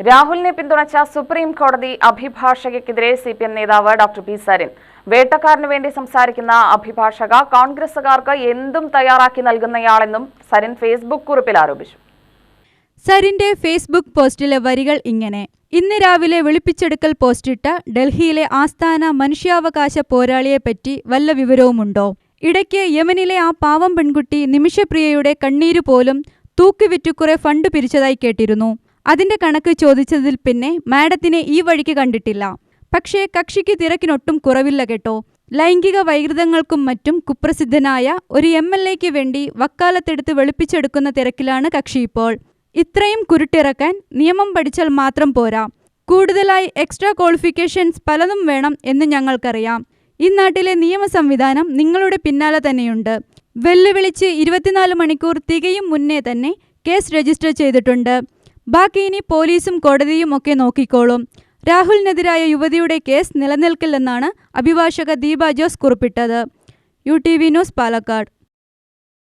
രാഹുലിനെ പിന്തുണച്ച സുപ്രീം കോടതി അഭിഭാഷകയ്ക്കെതിരെ സി പി എം നേതാവ് ഡോക്ടർ പി സരിൻ. വേട്ടക്കാരന് വേണ്ടി സംസാരിക്കുന്ന അഭിഭാഷക കോൺഗ്രസുകാർക്ക് എന്തും തയ്യാറാക്കി നൽകുന്നയാളെന്നും സരിൻ ഫേസ്ബുക്ക് കുറിപ്പിൽ ആരോപിച്ചു. സരിന്റെ ഫേസ്ബുക്ക് പോസ്റ്റിലെ വരികൾ ഇങ്ങനെ. ഇന്ന് രാവിലെ വെളുപ്പിച്ചെടുക്കൽ പോസ്റ്റിട്ട ഡൽഹിയിലെ ആസ്ഥാന മനുഷ്യാവകാശ പോരാളിയെപ്പറ്റി വല്ല വിവരവുമുണ്ടോ? ഇടയ്ക്ക് യമനിലെ ആ പാവം പെൺകുട്ടി നിമിഷപ്രിയയുടെ കണ്ണീര് പോലും തൂക്കിവിറ്റു കുറെ ഫണ്ട് പിരിച്ചതായി കേട്ടിരുന്നു. അതിന്റെ കണക്ക് ചോദിച്ചതിൽ പിന്നെ മാഡത്തിനെ ഈ വഴിക്ക് കണ്ടിട്ടില്ല. പക്ഷേ കക്ഷിക്ക് തിരക്കിനൊട്ടും കുറവില്ല കേട്ടോ. ലൈംഗിക വൈകൃതങ്ങൾക്കും മറ്റും കുപ്രസിദ്ധനായ ഒരു എം എൽ എക്ക് വേണ്ടി വക്കാലത്തെടുത്ത് വെളുപ്പിച്ചെടുക്കുന്ന തിരക്കിലാണ് കക്ഷി ഇപ്പോൾ. ഇത്രയും കുരുട്ടിറക്കാൻ നിയമം പഠിച്ചാൽ മാത്രം പോരാ. കൂടുതലായി എക്സ്ട്രാ ക്വാളിഫിക്കേഷൻസ് പലതും വേണം എന്ന് ഞങ്ങൾക്കറിയാം. ഈ നാട്ടിലെ നിയമ സംവിധാനം നിങ്ങളുടെ പിന്നാലെ തന്നെയുണ്ട്. വെല്ലുവിളിച്ച് ഇരുപത്തിനാല് മണിക്കൂർ തികയും മുന്നേ തന്നെ കേസ് രജിസ്റ്റർ ചെയ്തിട്ടുണ്ട്. ബാക്കി ഇനി പോലീസും കോടതിയും ഒക്കെ നോക്കിക്കോളും. രാഹുലിനെതിരായ യുവതിയുടെ കേസ് നിലനിൽക്കില്ലെന്നാണ് അഭിഭാഷക Deepa Jose കുറിപ്പിട്ടത്. U T V news Palakkad.